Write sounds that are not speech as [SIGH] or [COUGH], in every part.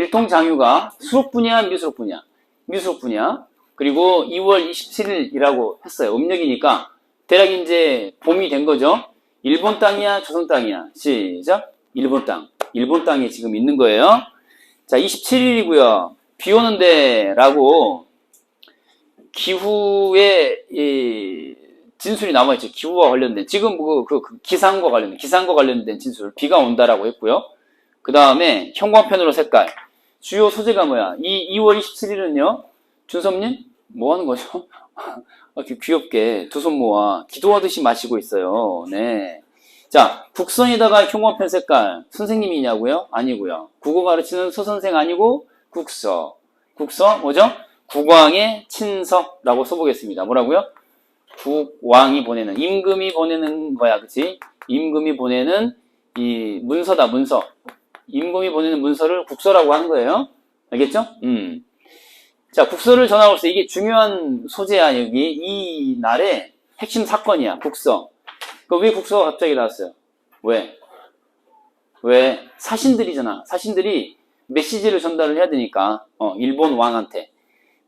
일통 장유가 수록 분야, 미수록 분야, 미수록 분야. 그리고 2월 27일이라고 했어요. 음력이니까 대략 이제 봄이 된 거죠. 일본 땅이야, 조선 땅이야. 시작. 일본 땅. 일본 땅에 지금 있는 거예요. 자, 27일이고요. 비 오는데 라고 기후에 이 진술이 나와 있죠. 기후와 관련된 지금 그, 그, 그 기상과 관련된 기상과 관련된 진술 비가 온다라고 했고요. 그 다음에 형광펜으로 색깔 주요 소재가 뭐야? 이 2월 27일은요. 준섭님 뭐 하는 거죠? [LAUGHS] 이렇게 귀엽게 두 손 모아 기도하듯이 마시고 있어요. 네. 자, 국선에다가 형광펜 색깔 선생님이냐고요? 아니고요. 국어 가르치는 서선생 아니고 국서. 국서 뭐죠? 국왕의 친서라고 써보겠습니다. 뭐라고요? 국왕이 보내는 임금이 보내는 거야, 그치? 임금이 보내는 이 문서다, 문서. 임금이 보내는 문서를 국서라고 하는 거예요. 알겠죠? 음. 자, 국서를 전하고서 이게 중요한 소재야, 여기. 이 날의 핵심 사건이야, 국서. 그왜 국서가 갑자기 나왔어요? 왜? 왜? 사신들이잖아. 사신들이 메시지를 전달을 해야 되니까, 어, 일본 왕한테.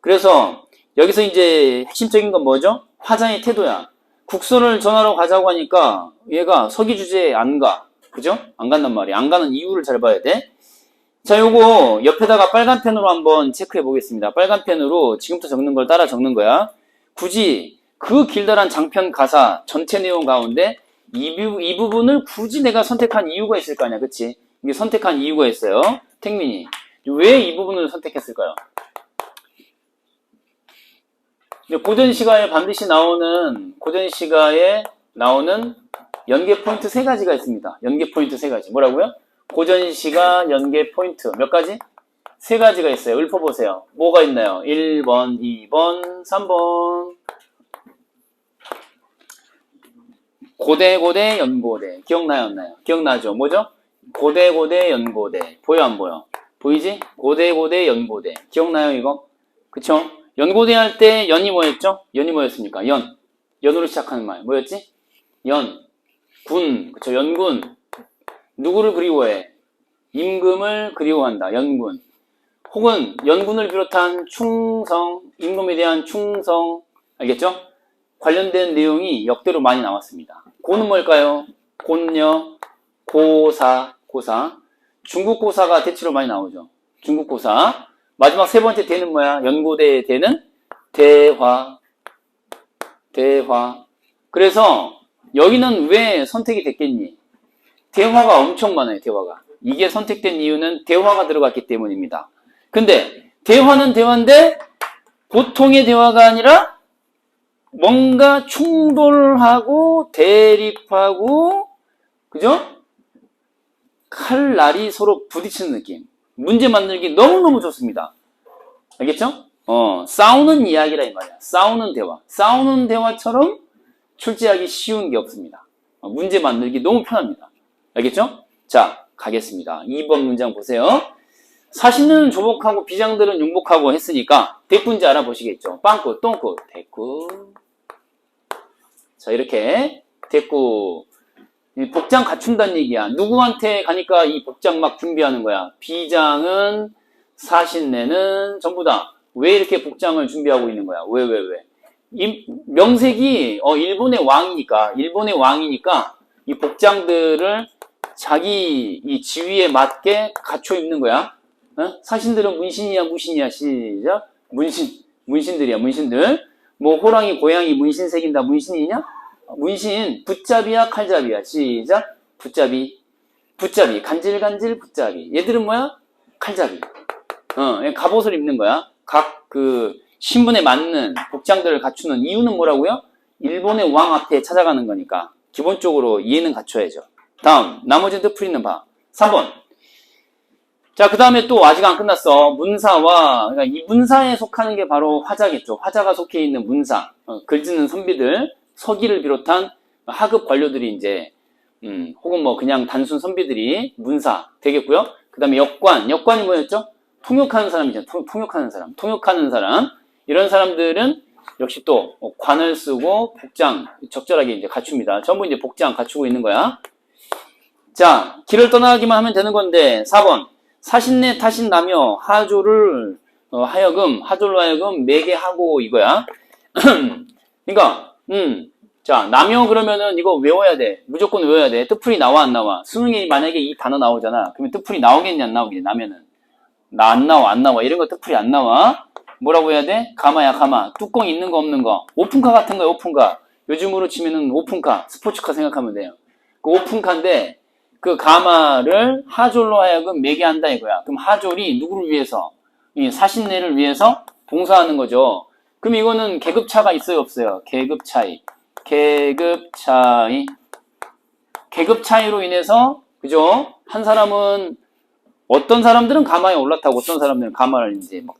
그래서 여기서 이제 핵심적인 건 뭐죠? 화장의 태도야. 국서를 전하러 가자고 하니까 얘가 서기 주제에 안 가. 그죠? 안 간단 말이야. 안 가는 이유를 잘 봐야 돼. 자, 요거 옆에다가 빨간 펜으로 한번 체크해 보겠습니다. 빨간 펜으로 지금부터 적는 걸 따라 적는 거야. 굳이 그 길다란 장편 가사 전체 내용 가운데 이, 부, 이 부분을 굳이 내가 선택한 이유가 있을 거 아니야. 그치? 이게 선택한 이유가 있어요. 택민이. 왜 이 부분을 선택했을까요? 고전 시가에 반드시 나오는 고전 시가에 나오는 연계 포인트 세 가지가 있습니다. 연계 포인트 세 가지. 뭐라고요? 고전 시가 연계 포인트 몇 가지? 세 가지가 있어요. 읊어보세요. 뭐가 있나요? 1번, 2번, 3번. 고대, 고대, 연고대. 기억나요, 안 나요? 기억나죠? 뭐죠? 고대, 고대, 연고대. 보여, 안 보여? 보이지? 고대, 고대, 연고대. 기억나요, 이거? 그쵸? 연고대 할 때 연이 뭐였죠? 연이 뭐였습니까? 연. 연으로 시작하는 말. 뭐였지? 연. 군. 그쵸? 연군. 누구를 그리워해? 임금을 그리워한다. 연군. 혹은 연군을 비롯한 충성, 임금에 대한 충성. 알겠죠? 관련된 내용이 역대로 많이 나왔습니다. 고는 뭘까요? 곤녀, 고사, 고사. 중국 고사가 대체로 많이 나오죠. 중국 고사. 마지막 세 번째 대는 뭐야? 연고대의 대는 대화. 대화. 그래서 여기는 왜 선택이 됐겠니? 대화가 엄청 많아요, 대화가. 이게 선택된 이유는 대화가 들어갔기 때문입니다. 근데 대화는 대화인데 보통의 대화가 아니라 뭔가 충돌하고 대립하고 그죠? 칼날이 서로 부딪히는 느낌. 문제 만들기 너무너무 좋습니다. 알겠죠? 어, 싸우는 이야기라 이 말이야. 싸우는 대화. 싸우는 대화처럼 출제하기 쉬운 게 없습니다. 어, 문제 만들기 너무 편합니다. 알겠죠? 자, 가겠습니다. 2번 문장 보세요. 사신은 조복하고 비장들은 융복하고 했으니까 대꾸인지 알아보시겠죠? 빵꾸, 똥꾸, 대꾸. 자, 이렇게 대꾸. 이 복장 갖춘다는 얘기야. 누구한테 가니까 이 복장 막 준비하는 거야. 비장은 사신내는 전부 다. 왜 이렇게 복장을 준비하고 있는 거야? 왜, 왜, 왜? 이 명색이 어, 일본의 왕이니까, 일본의 왕이니까 이 복장들을 자기 이 지위에 맞게 갖춰 입는 거야. 어? 사신들은 문신이야, 무신이야, 시작. 문신, 문신들이야, 문신들. 뭐 호랑이, 고양이 문신 새긴다, 문신이냐? 문신, 붙잡이야, 칼잡이야, 시작. 붙잡이, 붙잡이, 간질간질 붙잡이. 얘들은 뭐야? 칼잡이. 어, 갑옷을 입는 거야. 각그 신분에 맞는 복장들을 갖추는 이유는 뭐라고요? 일본의 왕 앞에 찾아가는 거니까 기본적으로 이해는 갖춰야죠. 다음, 나머지는 풀이는 봐. 3번. 자, 그 다음에 또 아직 안 끝났어. 문사와, 그러니까 이 문사에 속하는 게 바로 화자겠죠. 화자가 속해 있는 문사. 어, 글 짓는 선비들, 서기를 비롯한 하급 관료들이 이제, 음, 혹은 뭐 그냥 단순 선비들이 문사 되겠고요. 그 다음에 역관. 역관이 뭐였죠? 통역하는 사람이죠. 통, 통역하는 사람. 통역하는 사람. 이런 사람들은 역시 또 관을 쓰고 복장 적절하게 이제 갖춥니다. 전부 이제 복장 갖추고 있는 거야. 자, 길을 떠나기만 하면 되는 건데 4번. 사신내 타신나며 하조를 어, 하여금 하졸로 하여금 매게 하고 이거야. [CLEARS THROAT] 그러니까 음. 자, 나며 그러면은 이거 외워야 돼. 무조건 외워야 돼. 뜻풀이 나와 안 나와? 수능에 만약에 이 단어 나오잖아. 그러면 뜻풀이 나오겠냐 안 나오겠냐? 나면은 나 안 나와 안 나와 이런 거 뜻풀이 안 나와. 뭐라고 해야 돼? 가마야 가마. 뚜껑 있는 거 없는 거. 오픈카 같은 거야 오픈카. 요즘으로 치면은 오픈카, 스포츠카 생각하면 돼요. 그 오픈카인데 그 가마를 하졸로 하여금 매게 한다 이거야. 그럼 하졸이 누구를 위해서? 이 사신내를 위해서 봉사하는 거죠. 그럼 이거는 계급 차가 있어요 없어요? 계급 차이. 계급 차이. 계급 차이로 인해서 그죠? 한 사람은 어떤 사람들은 가마에 올라타고 어떤 사람들은 가마를 이제 막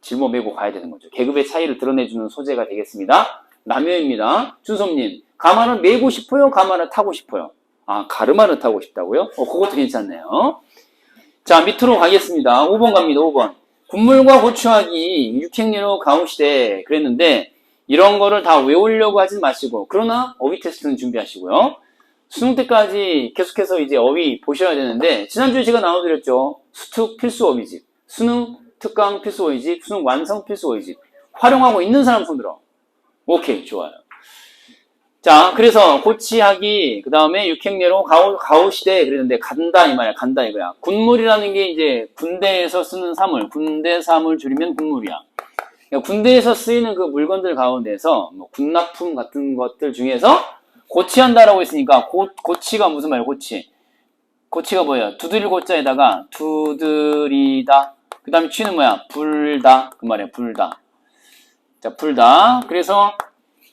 짊어매고 가야 되는 거죠. 계급의 차이를 드러내주는 소재가 되겠습니다. 남효입니다. 준섭님, 가마를 메고 싶어요? 가마를 타고 싶어요? 아, 가르마를 타고 싶다고요? 어, 그것도 괜찮네요. 자, 밑으로 가겠습니다. 5번 갑니다, 5번. 군물과 고추하기, 육행리로 가오시되 그랬는데, 이런 거를 다 외우려고 하지 마시고, 그러나 어휘 테스트는 준비하시고요. 수능 때까지 계속해서 이제 어휘 보셔야 되는데, 지난주에 제가 나눠드렸죠. 수특 필수 어휘집, 수능 특강 필수 어휘집, 수능 완성 필수 어휘집. 활용하고 있는 사람 손들어. 오케이, 좋아요. 자, 그래서 고치하기, 그 다음에 육행내로 가오, 가오시대 그랬는데 간다 이 말이야, 간다 이거야. 군물이라는 게 이제 군대에서 쓰는 사물, 군대 사물 줄이면 군물이야. 그러니까 군대에서 쓰이는 그 물건들 가운데서 뭐 군납품 같은 것들 중에서 고치한다라고 했으니까 고, 고치가 무슨 말이야, 고치. 고치가 뭐야? 두드릴 고자에다가 두드리다. 그 다음에 취는 뭐야? 불다. 그 말이야, 불다. 자, 불다. 그래서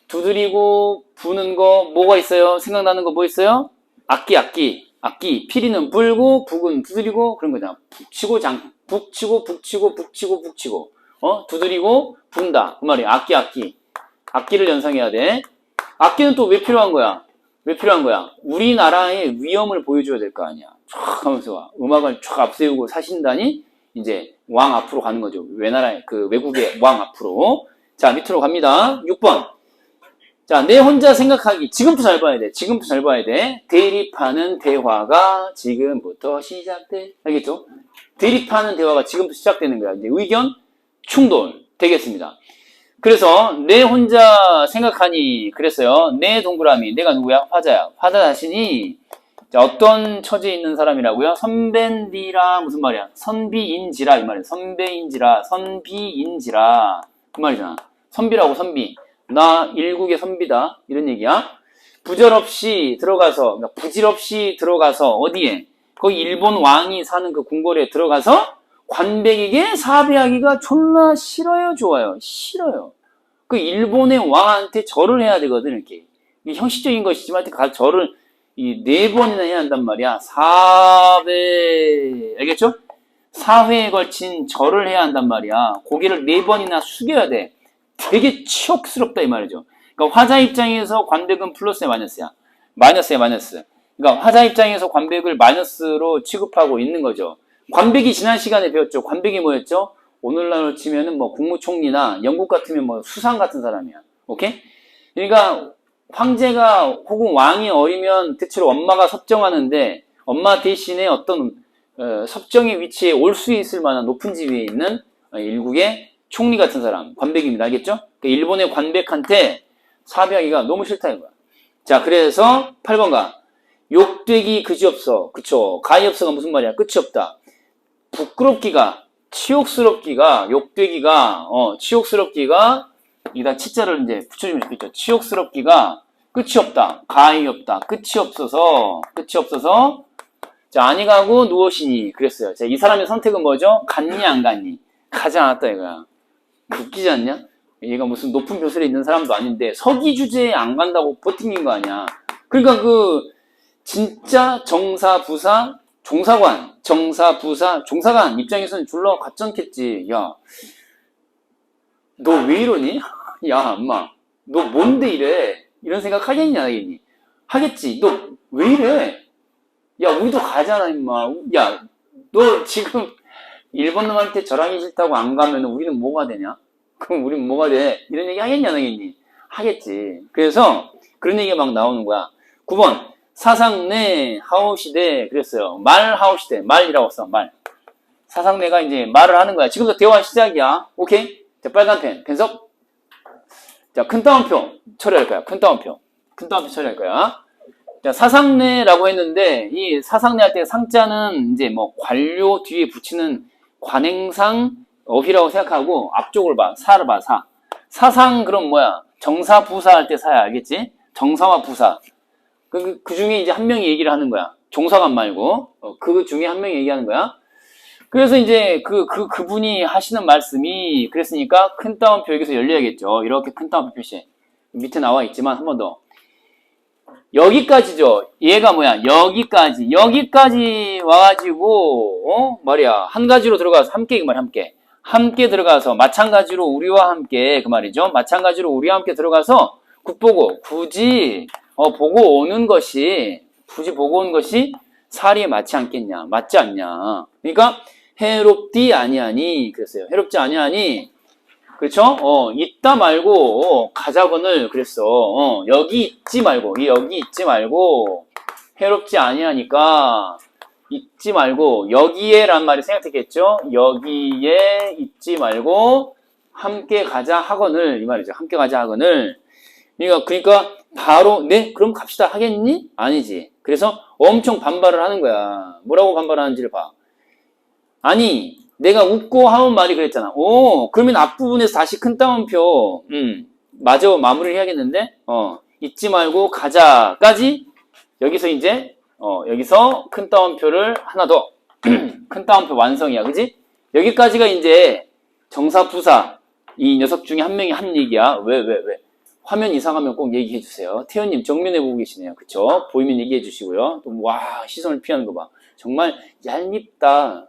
두드리고 부는 거 뭐가 있어요? 생각나는 거 뭐 있어요? 악기, 악기. 악기. 피리는 불고, 북은 두드리고, 그런 거잖아. 북치고, 장, 북치고, 북치고, 북치고, 북치고. 어? 두드리고, 분다. 그 말이야. 악기, 악기. 악기를 연상해야 돼. 악기는 또 왜 필요한 거야? 왜 필요한 거야? 우리나라의 위엄을 보여줘야 될 거 아니야. 촥 하면서 와. 음악을 촥 앞세우고 사신다니 이제 왕 앞으로 가는 거죠. 외나라의 그 외국의 왕 앞으로. 자, 밑으로 갑니다. 6번. 자, 내 혼자 생각하기. 지금부터 잘 봐야 돼. 지금부터 잘 봐야 돼. 대립하는 대화가 지금부터 시작돼. 알겠죠? 대립하는 대화가 지금부터 시작되는 거야. 이제 의견 충돌 되겠습니다. 그래서 내 혼자 생각하니 그랬어요. 내 동그라미. 내가 누구야? 화자야. 화자 자신이 자, 어떤 처지에 있는 사람이라고요? 선배인지라 무슨 말이야? 선비인지라 이 말이야. 선배인지라 선비인지라 그 말이잖아. 선비라고 선비. 나 일국의 선비다. 이런 얘기야. 부절없이 들어가서 그러니까 부질없이 들어가서 어디에? 거기 일본 왕이 사는 그 궁궐에 들어가서 관백에게 사배하기가 존나 싫어요, 좋아요? 싫어요. 그 일본의 왕한테 절을 해야 되거든, 이렇게. 형식적인 것이지만 가 절을 이 네 번이나 해야 한단 말이야. 사배, 알겠죠? 사회에 걸친 절을 해야 한단 말이야. 고개를 네 번이나 숙여야 돼. 되게 치욕스럽다, 이 말이죠. 그러니까 화자 입장에서 관백은 플러스야, 마이너스야. 마이너스야, 마이너스. 그러니까 화자 입장에서 관백을 마이너스로 취급하고 있는 거죠. 관백이 지난 시간에 배웠죠. 관백이 뭐였죠? 오늘날로 치면은 뭐 국무총리나 영국 같으면 뭐 수상 같은 사람이야. 오케이? 그러니까 황제가 혹은 왕이 어리면 대체로 엄마가 섭정하는데 엄마 대신에 어떤 어, 섭정의 위치에 올 수 있을 만한 높은 지위에 있는 어, 일국의 총리 같은 사람, 관백입니다. 알겠죠? 그러니까 일본의 관백한테 사배하기가 너무 싫다 이거야. 자, 그래서 8번가 욕되기 그지없어. 그쵸? 가이없어가 무슨 말이야? 끝이 없다. 부끄럽기가, 치욕스럽기가, 욕되기가, 어, 치욕스럽기가, 이다 치자를 이제 붙여주면 좋겠죠. 치욕스럽기가 끝이 없다. 가히 없다. 끝이 없어서, 끝이 없어서, 자, 아니 가고 누워시니. 그랬어요. 자, 이 사람의 선택은 뭐죠? 갔니, 안 갔니? 가지 않았다, 이거야. 웃기지 않냐? 얘가 무슨 높은 벼슬에 있는 사람도 아닌데, 서기 주제에 안 간다고 버팅인 거 아니야. 그러니까 그, 진짜 정사, 부사, 종사관, 정사, 부사, 종사관 입장에서는 졸라 가짠겠지. 야, 너 왜 이러니? 야, 엄마, 너 뭔데 이래? 이런 생각 하겠냐, 하겠니? 하겠지. 너 왜 이래? 야, 우리도 가잖아, 임마. 야, 너 지금 일본 놈한테 저랑이 싫다고 안 가면 우리는 뭐가 되냐? 그럼 우리는 뭐가 돼? 이런 얘기 하겠냐, 안 하겠니? 하겠지. 그래서 그런 얘기가 막 나오는 거야. 9번. 사상 내 하오시대 그랬어요. 말 하오시대 말이라고 써 말. 사상 내가 이제 말을 하는 거야. 지금부터 대화 시작이야. 오케이? 자, 빨간 펜, 펜석. 자, 큰 따옴표 처리할 거야. 큰 따옴표. 큰 따옴표 처리할 거야. 자, 사상내라고 했는데, 이 사상내 할때 상자는 이제 뭐 관료 뒤에 붙이는 관행상 어휘라고 생각하고 앞쪽을 봐. 사를 봐, 사. 사상 그럼 뭐야? 정사, 부사 할 때 사야 알겠지? 정사와 부사. 그, 그, 그 중에 이제 한 명이 얘기를 하는 거야. 종사관 말고. 어, 그 중에 한 명이 얘기하는 거야. 그래서 이제 그, 그, 그분이 하시는 말씀이 그랬으니까 큰 따옴표 여기서 열려야겠죠. 이렇게 큰 따옴표 표시. 밑에 나와 있지만 한 번 더. 여기까지죠. 얘가 뭐야? 여기까지. 여기까지 와가지고, 어? 말이야. 한 가지로 들어가서 함께 그 말이야, 함께. 함께 들어가서 마찬가지로 우리와 함께 그 말이죠. 마찬가지로 우리와 함께 들어가서 국보고 굳이 어, 보고 오는 것이 굳이 보고 오는 것이 사리에 맞지 않겠냐? 맞지 않냐? 그러니까 해롭디 아니하니 그랬어요. 해롭지 아니하니 그렇죠? 어, 있다 말고 어, 가자건을 그랬어. 어, 여기 있지 말고 이 여기 있지 말고 해롭지 아니하니까 있지 말고 여기에란 말이 생각했겠죠? 여기에 있지 말고 함께 가자 학원을 이 말이죠. 함께 가자 학원을 그러니까 그러니까 바로 네 그럼 갑시다 하겠니? 아니지. 그래서 엄청 반발을 하는 거야. 뭐라고 반발하는지를 봐. 아니 내가 웃고 하는 말이 그랬잖아. 오 그러면 앞부분에서 다시 큰 따옴표 음 맞아 마무리를 해야겠는데 어 잊지 말고 가자까지 여기서 이제 어, 여기서 큰 따옴표를 하나 더. [CLEARS THROAT] 큰 따옴표 완성이야. 그지? 여기까지가 이제 정사, 부사. 이 녀석 중에 한 명이 한 얘기야. 왜, 왜, 왜? 화면 이상하면 꼭 얘기해 주세요. 태연님 정면에 보고 계시네요. 그쵸? 보이면 얘기해 주시고요. 또, 와, 시선을 피하는 거 봐. 정말 얄밉다.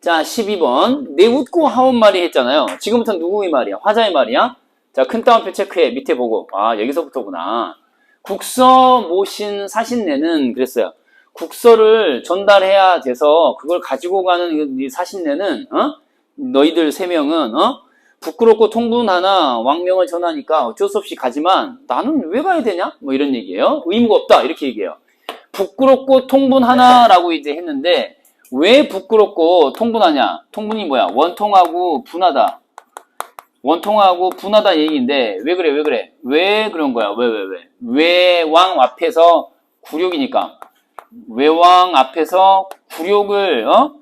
자, 12번. 내 웃고 하온 말이 했잖아요. 지금부터 누구의 말이야? 화자의 말이야? 자, 큰 따옴표 체크해. 밑에 보고. 아, 여기서부터구나. 국서 모신 사신내는 그랬어요. 국서를 전달해야 돼서 그걸 가지고 가는 이 사신내는 어? 너희들 세 명은 어? 부끄럽고 통분하나 왕명을 전하니까 어쩔 수 없이 가지만 나는 왜 가야 되냐? 뭐 이런 얘기예요. 의무가 없다 이렇게 얘기해요. 부끄럽고 통분하나라고 이제 했는데 왜 부끄럽고 통분하냐? 통분이 뭐야? 원통하고 분하다. 원통하고 분하다 얘기인데 왜 그래 왜 그래 왜 그런 거야 왜 왜왜 외왕 앞에서 굴욕이니까 외왕 앞에서 굴욕을 어?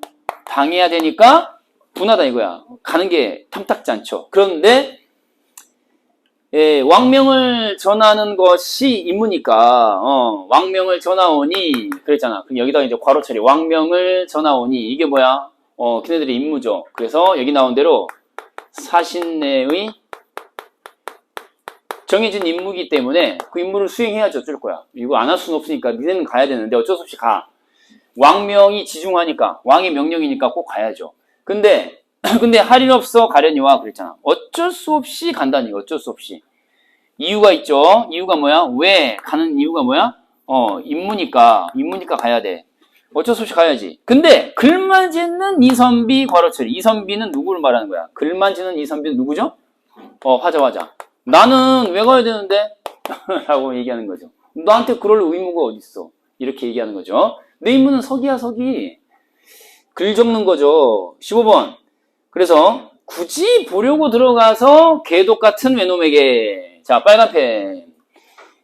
당해야 되니까 분하다 이거야 가는 게 탐탁지 않죠 그런데 예, 왕명을 전하는 것이 임무니까 어, 왕명을 전하오니 그랬잖아 그럼 여기다 이제 괄호 처리 왕명을 전하오니 이게 뭐야 어, 걔네들의 임무죠 그래서 여기 나온 대로 사신내의 정해진 임무이기 때문에 그 임무를 수행해야지 어쩔 거야. 이거 안 할 수는 없으니까 니네는 가야 되는데 어쩔 수 없이 가. 왕명이 지중하니까 왕의 명령이니까 꼭 가야죠. 근데 [CLEARS THROAT] 근데 할일 없어 가려니와 그랬잖아. 어쩔 수 없이 간다니 어쩔 수 없이. 이유가 있죠. 이유가 뭐야? 왜 가는 이유가 뭐야? 어 임무니까 임무니까 가야 돼. 어쩔 수 없이 가야지. 근데 글만 짓는 이선비 괄호처리. 이선비는 누구를 말하는 거야? 글만 짓는 이선비는 누구죠? 어 화자 화자. 나는 왜 가야 되는데? [LAUGHS] 라고 얘기하는 거죠. 너한테 그럴 의무가 어딨어? 이렇게 얘기하는 거죠. 내 임무는 서기야 서기. 글 적는 거죠. 15번. 그래서 굳이 보려고 들어가서 개독 같은 외놈에게 자 빨간 펜.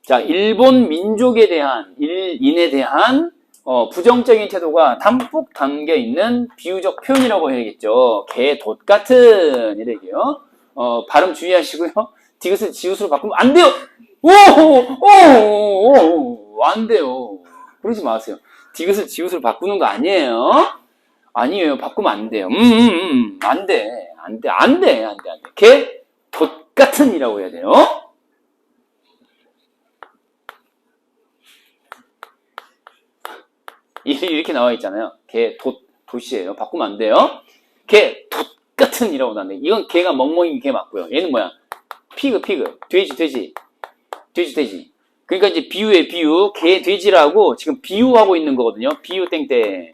자 일본 민족에 대한 일인에 대한 어, 부정적인 태도가 담뿍 담겨 있는 비유적 표현이라고 해야겠죠. 개돛 같은 이래게요. 어, 발음 주의하시고요. [LAUGHS] 디귿을 지읒으로 바꾸면 안 돼요. 오, 오, 오, 안 돼요. 그러지 마세요. 디귿을 지읒으로 바꾸는 거 아니에요. 아니에요. 바꾸면 안 돼요. 음, 음, 음. 안 돼. 안 돼. 안 돼. 안 돼. 안 돼. 개돛 같은 이라고 해야 돼요. 이렇게 나와 있잖아요. 개, 돛, 돛이에요. 바꾸면 안 돼요. 개, 돛 같은 이라고 나는데 이건 개가 멍멍이 개 맞고요. 얘는 뭐야? 피그, 피그. 돼지, 돼지. 돼지, 돼지. 그러니까 이제 비유의 비유. 개, 돼지라고 지금 비유하고 있는 거거든요. 비유 땡땡.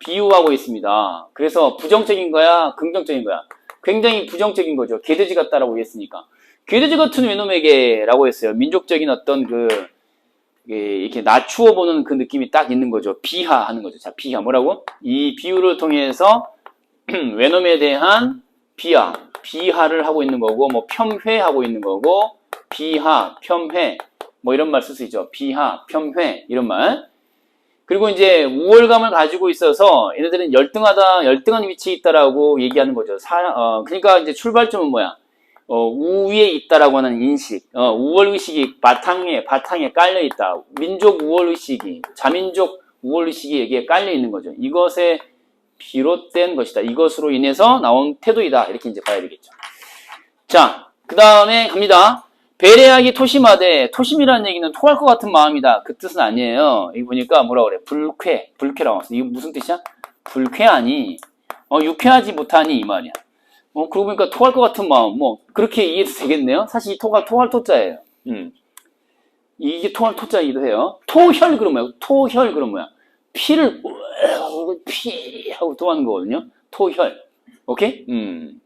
비유하고 있습니다. 그래서 부정적인 거야? 긍정적인 거야? 굉장히 부정적인 거죠. 개돼지 같다라고 했으니까. 개돼지 같은 외놈에게 라고 했어요. 민족적인 어떤 그 예, 이렇게 낮추어 보는 그 느낌이 딱 있는 거죠. 비하하는 거죠. 자, 비하 뭐라고? 이 비유를 통해서 [CLEARS THROAT] 외놈에 대한 비하, 비하를 하고 있는 거고, 뭐 폄훼하고 있는 거고, 비하, 폄훼, 뭐 이런 말 쓸 수 있죠. 비하, 폄훼 이런 말. 그리고 이제 우월감을 가지고 있어서 얘네들은 열등하다, 열등한 위치에 있다라고 얘기하는 거죠. 사, 어, 그러니까 이제 출발점은 뭐야? 어, 우위에 있다라고 하는 인식, 어, 우월 의식이 바탕에 바탕에 깔려 있다. 민족 우월 의식이, 자민족 우월 의식이 여기에 깔려 있는 거죠. 이것에 비롯된 것이다. 이것으로 인해서 나온 태도이다. 이렇게 이제 봐야 되겠죠. 자, 그 다음에 갑니다. 배려하기 토심하되 토심이라는 얘기는 토할 것 같은 마음이다. 그 뜻은 아니에요. 여기 보니까 뭐라 그래? 불쾌, 불쾌라고 했어. 이거 무슨 뜻이야? 불쾌하니, 어, 유쾌하지 못하니 이 말이야. 어, 그러고 보니까 토할 것 같은 마음, 뭐 그렇게 이해도 되겠네요. 사실 이 토가 토할 토자예요. 음. 이게 토할 토자이기도 해요. 토혈 그럼 뭐야? 토혈 그럼 뭐야? 피를 으, 피 하고 토하는 거거든요. 토혈. 오케이? 음.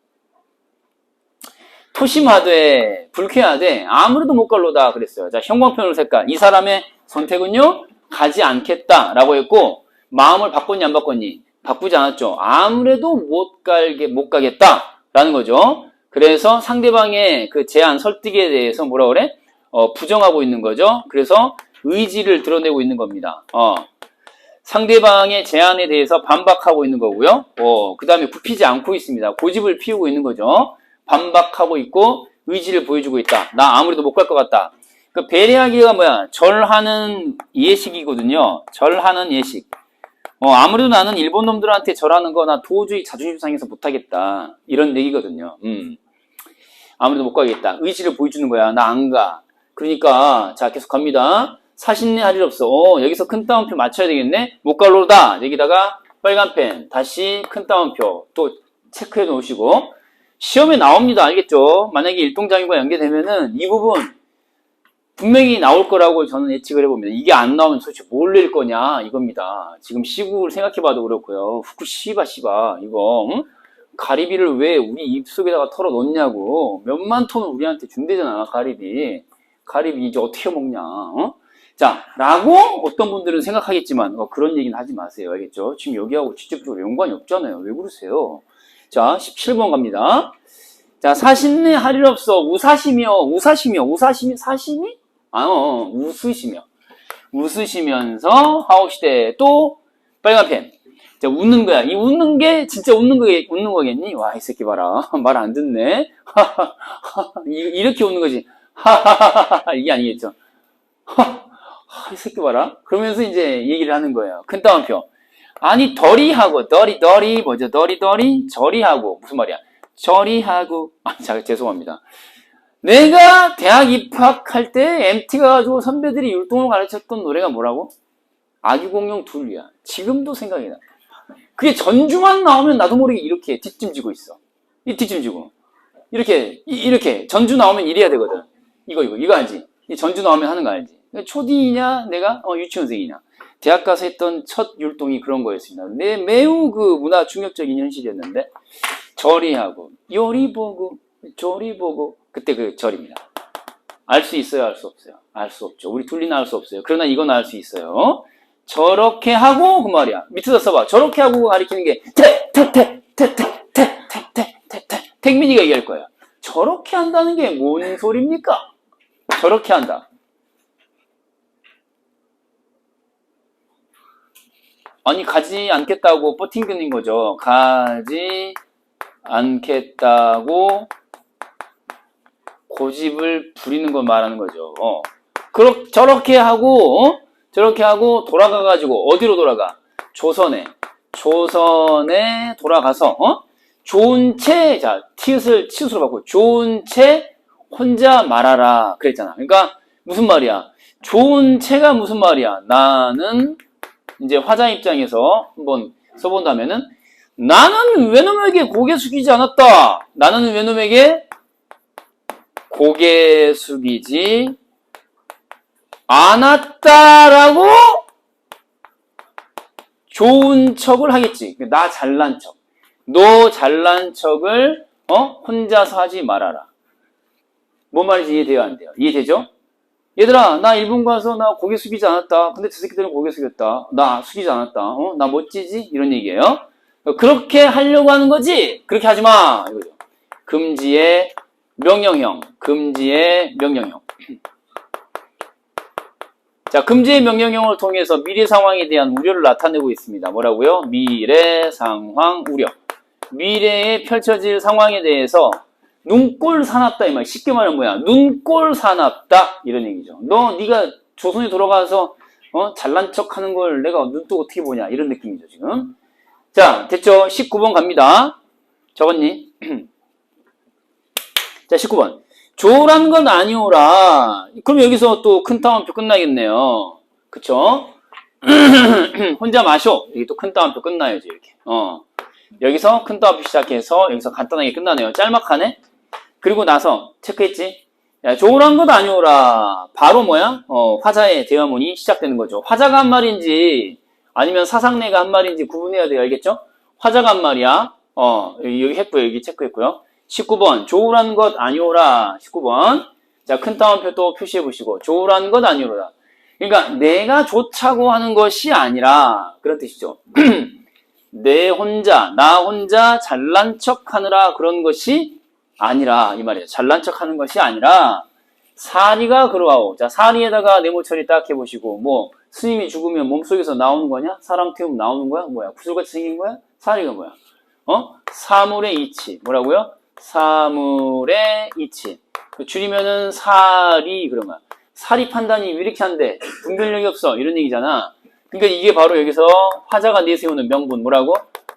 토심하되 불쾌하되 아무래도 못 갈로다 그랬어요. 자, 형광펜으로 색깔. 이 사람의 선택은요. 가지 않겠다라고 했고 마음을 바꿨니 안 바꿨니? 바꾸지 않았죠. 아무래도 못 갈게 못 가겠다라는 거죠. 그래서 상대방의 그 제안 설득에 대해서 뭐라 그래? 어, 부정하고 있는 거죠. 그래서 의지를 드러내고 있는 겁니다. 어. 상대방의 제안에 대해서 반박하고 있는 거고요. 어, 그 다음에 굽히지 않고 있습니다. 고집을 피우고 있는 거죠. 반박하고 있고 의지를 보여주고 있다. 나 아무래도 못 갈 것 같다. 그 배려하기가 뭐야? 절하는 예식이거든요. 절하는 예식. 어, 아무래도 나는 일본 놈들한테 절하는 거 나 도저히 자존심 상해서 못하겠다. 이런 얘기거든요. 음. 아무래도 못 가겠다. 의지를 보여주는 거야. 나 안 가. 그러니까 자 계속 갑니다. 사신내 할 일 없어. 어, 여기서 큰 따옴표 맞춰야 되겠네. 못 갈로다. 여기다가 빨간 펜 다시 큰 따옴표 또 체크해 놓으시고 시험에 나옵니다. 알겠죠? 만약에 일동장애가 연계되면은 이 부분 분명히 나올 거라고 저는 예측을 해봅니다. 이게 안 나오면 도대체 뭘 낼 거냐 이겁니다. 지금 시국을 생각해봐도 그렇고요. 후쿠시바 시바 이거 응? 가리비를 왜 우리 입속에다가 털어 놓냐고 몇만 톤을 우리한테 준대잖아 가리비. 가리비 이제 어떻게 먹냐? 어? 자, 라고 어떤 분들은 생각하겠지만 어, 그런 얘기는 하지 마세요. 알겠죠? 지금 여기하고 직접적으로 연관이 없잖아요. 왜 그러세요? 자, 17번 갑니다. 자, 사신내 할일 없어. 우사시며, 우사시며, 우사시미, 사시미? 아, 어, 웃으시며. 웃으시면서 하옵시되 또 빨간 펜. 자, 웃는 거야. 이 웃는 게 진짜 웃는 거 웃는 거겠니? 와, 이 새끼 봐라. [LAUGHS] 말 안 듣네. [LAUGHS] 이렇게 웃는 거지. [LAUGHS] 이게 아니겠죠. 이 새끼 봐라. 그러면서 이제 얘기를 하는 거예요. 큰 따옴표. 아니, 덜이하고, 덜이, 덜이, 뭐죠? 덜이, 덜이, 저리하고. 무슨 말이야? 저리하고. 아, 자, 죄송합니다. 내가 대학 입학할 때 MT가 가지고 선배들이 율동을 가르쳤던 노래가 뭐라고? 아기공룡 둘이야. 지금도 생각이 나. 그게 전주만 나오면 나도 모르게 이렇게 뒷짐지고 있어. 이 뒷짐지고. 이렇게, 이, 렇게 전주 나오면 이래야 되거든. 이거, 이거, 이거 알지? 이 전주 나오면 하는 거 알지? 초딩이냐, 내가, 어, 유치원생이냐. 대학 가서 했던 첫 율동이 그런 거였습니다. 네, 매우 그 문화 충격적인 현실이었는데 절이하고 요리 보고 조리 보고 그때 그 절입니다. 알 수 있어요, 알 수 없어요. 알 수 없죠. 우리 둘리는 알 수 없어요. 그러나 이건 알 수 있어요. 저렇게 하고 그 말이야. 밑에서 써봐. 저렇게 하고 가리키는 게 택민이가 얘기할 거예요. 저렇게 한다는 게 뭔 소리입니까? 저렇게 한다. 아니 가지 않겠다고 버팅근인 거죠. 가지 않겠다고 고집을 부리는 걸 말하는 거죠. 어. 그렇 저렇게 하고 어? 저렇게 하고 돌아가 가지고 어디로 돌아가? 조선에 조선에 돌아가서 어? 좋은 채, 자, 티읕을 치읕으로 바꾸고, 좋은 채 혼자 말하라. 그랬잖아. 그러니까, 무슨 말이야? 좋은 채가 무슨 말이야? 나는, 이제 화자 입장에서 한번 써본다면은, 나는 외놈에게 고개 숙이지 않았다. 나는 외놈에게 고개 숙이지 않았다라고 좋은 척을 하겠지. 나 잘난 척. 너 잘난 척을 어? 혼자서 하지 말아라. 뭔 말인지 이해돼요? 안 돼요? 이해되죠? 얘들아, 나 일본 가서 나 고개 숙이지 않았다. 근데 저 새끼들은 고개 숙였다. 나 숙이지 않았다. 어? 나 멋지지? 이런 얘기예요. 그렇게 하려고 하는 거지? 그렇게 하지 마! 이거죠. 금지의 명령형. 금지의 명령형. 자, 금지의 명령형을 통해서 미래 상황에 대한 우려를 나타내고 있습니다. 뭐라고요? 미래 상황 우려. 미래에 펼쳐질 상황에 대해서 눈꼴 사납다 이 말. 쉽게 말하면 뭐야? 눈꼴 사납다 이런 얘기죠. 너 네가 조선에 돌아가서 어? 잘난 척하는 걸 내가 눈뜨고 어떻게 보냐 이런 느낌이죠 지금. 자 됐죠? 19번 갑니다. 적었니? [CLEARS THROAT] 자 19번. 조란 건 아니오라. 그럼 여기서 또 큰 따옴표 끝나겠네요. 그쵸? [CLEARS THROAT] 혼자 마셔. 여기 또큰 따옴표 끝나야지 이렇게. 어. 여기서 큰 따옴표 시작해서 여기서 간단하게 끝나네요. 짤막하네. 그리고 나서 체크했지? 야, 조란 것 아니오라. 바로 뭐야? 어, 화자의 대화문이 시작되는 거죠. 화자가 한 말인지 아니면 사상내가 한 말인지 구분해야 돼요. 알겠죠? 화자가 한 말이야. 어, 여기 했고요. 여기 체크했고요. 19번. 조란 것 아니오라. 19번. 자, 큰 따옴표 또 표시해 보시고. 조란 것 아니오라. 그러니까 내가 좋다고 하는 것이 아니라 그런 뜻이죠. [CLEARS THROAT] 내 혼자, 나 혼자 잘난 척 하느라 그런 것이 아니라 이 말이에요. 잘난 척 하는 것이 아니라 사리가 그러하오. 자, 사리에다가 네모 처리 딱 해보시고 뭐 스님이 죽으면 몸속에서 나오는 거냐? 사람 태우면 나오는 거야? 뭐야? 구슬같이 생긴 거야? 사리가 뭐야? 어? 사물의 이치. 뭐라고요? 사물의 이치. 그 줄이면은 그런 거야. 사리 판단이 왜 이렇게 한데 분별력이 없어 이런 얘기잖아. 그러니까 이게 바로 여기서 화자가 내세우는 명분 뭐라고?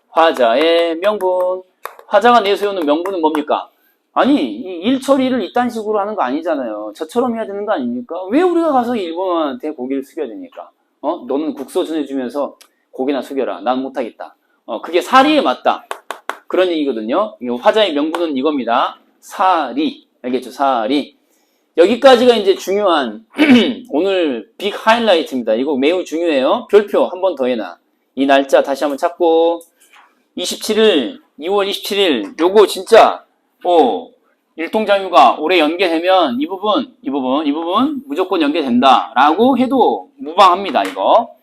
화자의 명분. 화자가 내세우는 명분은 뭡니까? 아니 이 일처리를 이딴 식으로 하는 거 아니잖아요. 저처럼 해야 되는 거 아닙니까? 왜 우리가 가서 일본한테 고개를 숙여야 됩니까? 어? 너는 국소 전해주면서 고개나 숙여라. 난 못하겠다. 어, 그게 사리에 맞다. 그런 얘기거든요. 이 화자의 명분은 이겁니다. 사리. 알겠죠? 사리. 여기까지가 이제 중요한 [CLEARS THROAT] 오늘 빅 하이라이트입니다. 이거 매우 중요해요. 별표 한 번 더 해놔. 이 날짜 다시 한번 찾고 27일, 2월 27일 요거 진짜 어, 일동장유가 올해 연계되면 이 부분, 이 부분, 이 부분 무조건 연계된다 라고 해도 무방합니다. 이거.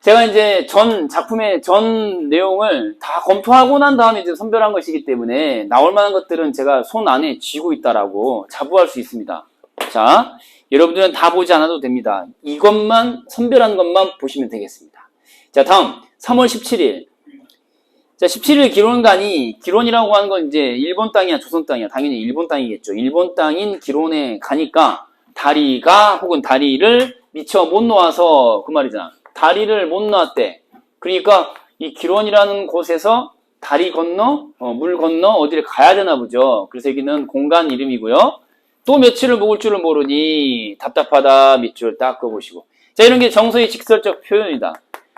제가 이제 전 작품의 전 내용을 다 검토하고 난 다음에 이제 선별한 것이기 때문에 나올 만한 것들은 제가 손 안에 쥐고 있다라고 자부할 수 있습니다. 자, 여러분들은 다 보지 않아도 됩니다. 이것만 선별한 것만 보시면 되겠습니다. 자, 다음 3월 17일. 자, 17일 기론간이 기론이라고 하는 건 이제 일본 땅이야, 조선 땅이야. 당연히 일본 땅이겠죠. 일본 땅인 기론에 가니까 다리가 혹은 다리를 미처 못 놓아서 그 말이잖아. 다리를 못 놨대. 그러니까 이 기론이라는 곳에서 다리 건너, 어, 물 건너 어디를 가야 되나 보죠. 그래서 여기는 공간 이름이고요. 또 며칠을 먹을 줄을 모르니 답답하다 밑줄 딱 그어보시고. 자, 이런 게 정서의 직설적 표현이다.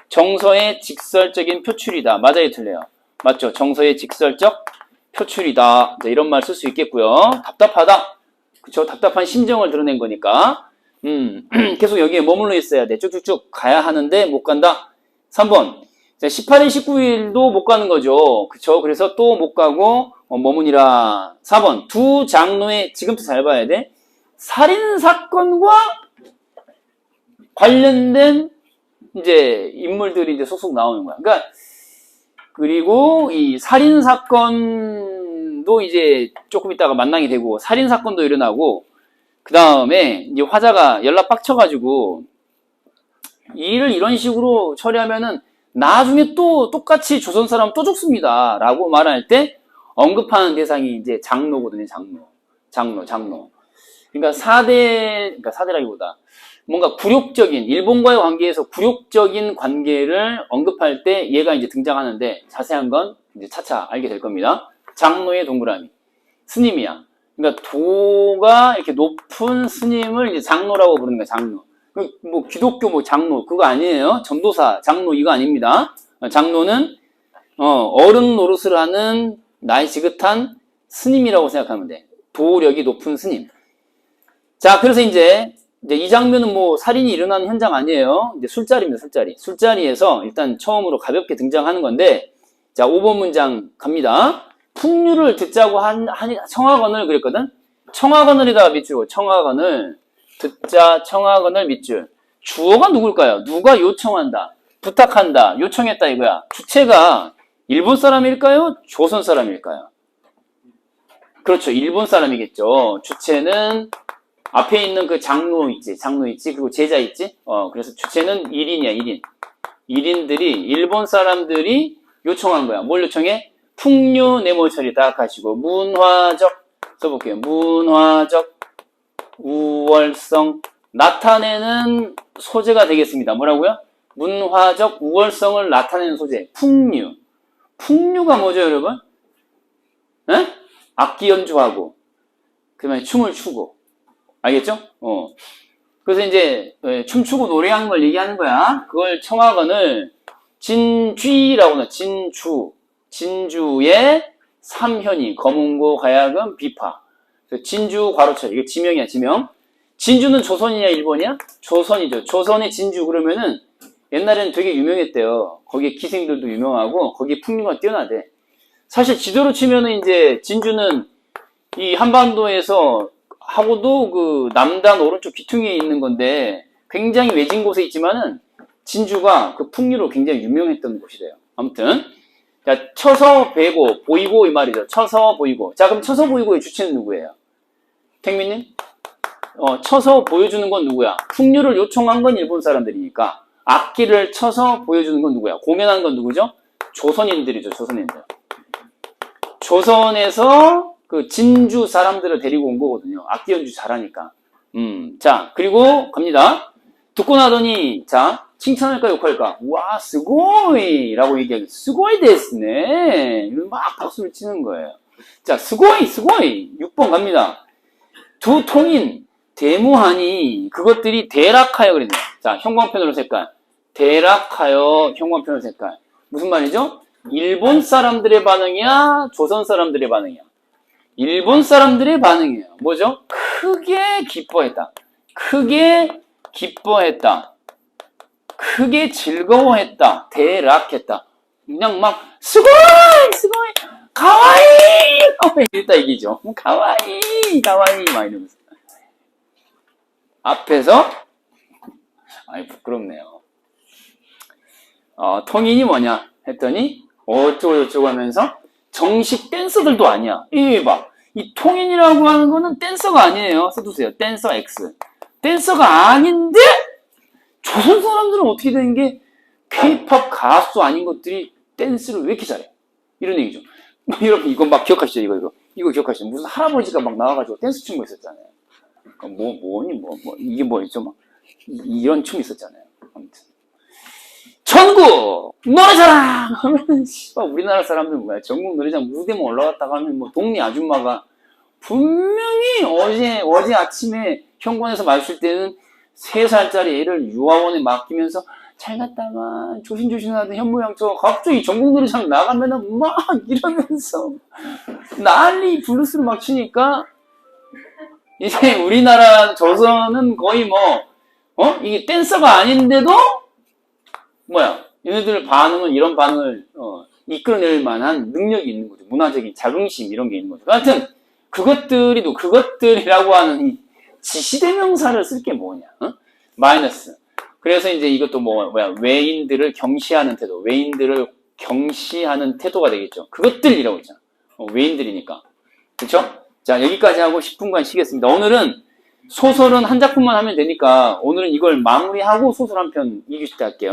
정서의 직설적인 표출이다. 맞아요, 틀려요? 맞죠? 정서의 직설적 표출이다. 자, 이런 말 쓸 수 있겠고요. 답답하다. 그쵸? 답답한 심정을 드러낸 거니까. 음, [CLEARS THROAT] 계속 여기에 머물러 있어야 돼. 쭉쭉쭉 가야 하는데 못 간다. 3번. 자, 18일, 19일도 못 가는 거죠. 그쵸? 그래서 또 못 가고, 어, 머무니라. 4번. 두 장로의, 지금부터 잘 봐야 돼. 살인사건과 관련된 이제 인물들이 이제 속속 나오는 거야. 그러니까, 그리고 이 살인 사건도 이제 조금 있다가 만나게 되고, 살인 사건도 일어나고, 그 다음에 이제 화자가 연락 빡쳐가지고 일을 이런 식으로 처리하면은 나중에 또 똑같이 조선 사람 또 죽습니다. 라고 말할 때 언급하는 대상이 이제 장로거든요. 장로. 장로, 장로. 그러니까 사대, 그러니까 사대라기보다 뭔가 굴욕적인, 일본과의 관계에서 굴욕적인 관계를 언급할 때 얘가 이제 등장하는데 자세한 건 이제 차차 알게 될 겁니다. 장로의 동그라미. 스님이야. 그러니까 도가 이렇게 높은 스님을 이제 장로라고 부르는 거야, 장로. 그뭐 기독교 뭐 장로 그거 아니에요. 전도사 장로 이거 아닙니다. 어, 장로는 어, 어른 노릇을 하는 나이 지긋한 스님이라고 생각하면 돼. 도력이 높은 스님. 자, 그래서 이제 이제 이 장면은 뭐 살인이 일어나는 현장 아니에요. 이제 술자리입니다, 술자리. 술자리에서 일단 처음으로 가볍게 등장하는 건데 자, 5번 문장 갑니다. 풍류를 듣자고 한, 한 청학원을 그랬거든? 청학원을에다가 밑주고 청학원을 듣자 청하거늘 밑줄. 주어가 누굴까요? 누가 요청한다, 부탁한다, 요청했다 이거야. 주체가 일본 사람일까요? 조선 사람일까요? 그렇죠. 일본 사람이겠죠. 주체는 앞에 있는 그 장로 있지, 장로 있지, 그리고 제자 있지. 어, 그래서 주체는 1인이야, 1인. 1인들이 일본 사람들이 요청한 거야. 뭘 요청해? 풍류 네모 처리 딱 하시고 문화적 써볼게요. 문화적 우월성 나타내는 소재가 되겠습니다. 뭐라고요? 문화적 우월성을 나타내는 소재. 풍류. 풍류가 뭐죠, 여러분? 에? 악기 연주하고 그다음에 춤을 추고 알겠죠? 어. 그래서 이제 예, 춤추고 노래하는 걸 얘기하는 거야. 그걸 청하건을 진쥐라고 나 진주 진주의 삼현이 검은고 가야금 비파 진주 괄호처 이게 지명이야 지명 진주는 조선이냐 일본이야? 조선이죠 조선의 진주 그러면은 옛날에는 되게 유명했대요 거기에 기생들도 유명하고 거기에 풍류가 뛰어나대 사실 지도로 치면은 이제 진주는 이 한반도에서 하고도 그 남단 오른쪽 귀퉁이에 있는 건데 굉장히 외진 곳에 있지만은 진주가 그 풍류로 굉장히 유명했던 곳이래요. 아무튼 자 쳐서 베고 보이고 이 말이죠. 쳐서 보이고 자 그럼 쳐서 보이고의 주체는 누구예요? 택민님? 어 쳐서 보여주는 건 누구야? 풍류를 요청한 건 일본 사람들이니까 악기를 쳐서 보여주는 건 누구야? 공연한 건 누구죠? 조선인들이죠. 조선인들. 조선에서 그 진주 사람들을 데리고 온 거거든요. 악기 연주 잘하니까. 음, 자, 그리고 갑니다. 듣고 나더니, 자, 칭찬할까 욕할까? 와, 스고이! 라고 얘기하기. 스고이. 이런 막 박수를 치는 거예요. 자, 스고이, 스고이! 6번 갑니다. 두 통인, 대무하니, 그것들이 대락하여 그랬네요. 자, 형광펜으로 색깔. 대락하여 형광펜으로 색깔. 무슨 말이죠? 일본 사람들의 반응이야? 조선 사람들의 반응이야? 일본 사람들의 반응이에요. 뭐죠? 크게 기뻐했다. 크게 기뻐했다. 크게 즐거워했다. 대락했다. 그냥 막 스고이! 스고이! 가와이! 어, 이랬다 얘기죠. 가와이! 가와이! 막 이러면서. 앞에서 아이 부끄럽네요. 어, 통인이 뭐냐 했더니 어쩌고 저쩌고 하면서 정식 댄서들도 아니야. 이 봐. 이 통인이라고 하는 거는 댄서가 아니에요. 써두세요. 댄서 X. 댄서가 아닌데 조선 사람들은 어떻게 된게 K-팝 가수 아닌 것들이 댄스를 왜 이렇게 잘해? 이런 얘기죠. 뭐 [LAUGHS] 여러분 이거 막 기억하시죠? 이거 이거 이거 기억하시죠? 무슨 할아버지가 막 나와가지고 댄스 춘거 있었잖아요. 뭐 뭐니 뭐, 뭐 이게 뭐였죠? 막 이- 이런 춤 있었잖아요. 아무튼 전국 노래자랑 하면 씨발 우리나라 사람들 뭐야? 전국 노래장 무대만 올라갔다가 하면 뭐 동네 아줌마가 분명히 어제 어제 아침에 현관에서 마실 때는 세 살짜리 애를 유아원에 맡기면서 잘 갔다가 조신조신하던 현모양처 갑자기 전국 노래장 나가면은 막 이러면서 난리 블루스를 막 치니까 이제 우리나라 조선은 거의 뭐 어? 이게 댄서가 아닌데도 뭐야? 얘네들 반응은 이런 반응을 어, 이끌어낼 만한 능력이 있는 거죠 문화적인 자긍심 이런 게 있는 거죠 하여튼 그것들이 또 그것들이라고 하는 이 지시대명사를 쓸 게 뭐냐? 어? 마이너스. 그래서 이제 이것도 뭐 뭐야? 외인들을 경시하는 태도 외인들을 경시하는 태도가 되겠죠. 그것들이라고 있잖아. 어, 외인들이니까. 그렇죠 자 여기까지 하고 10분간 쉬겠습니다. 오늘은 소설은 한 작품만 하면 되니까 오늘은 이걸 마무리하고 소설 한편 2교시 때 할게요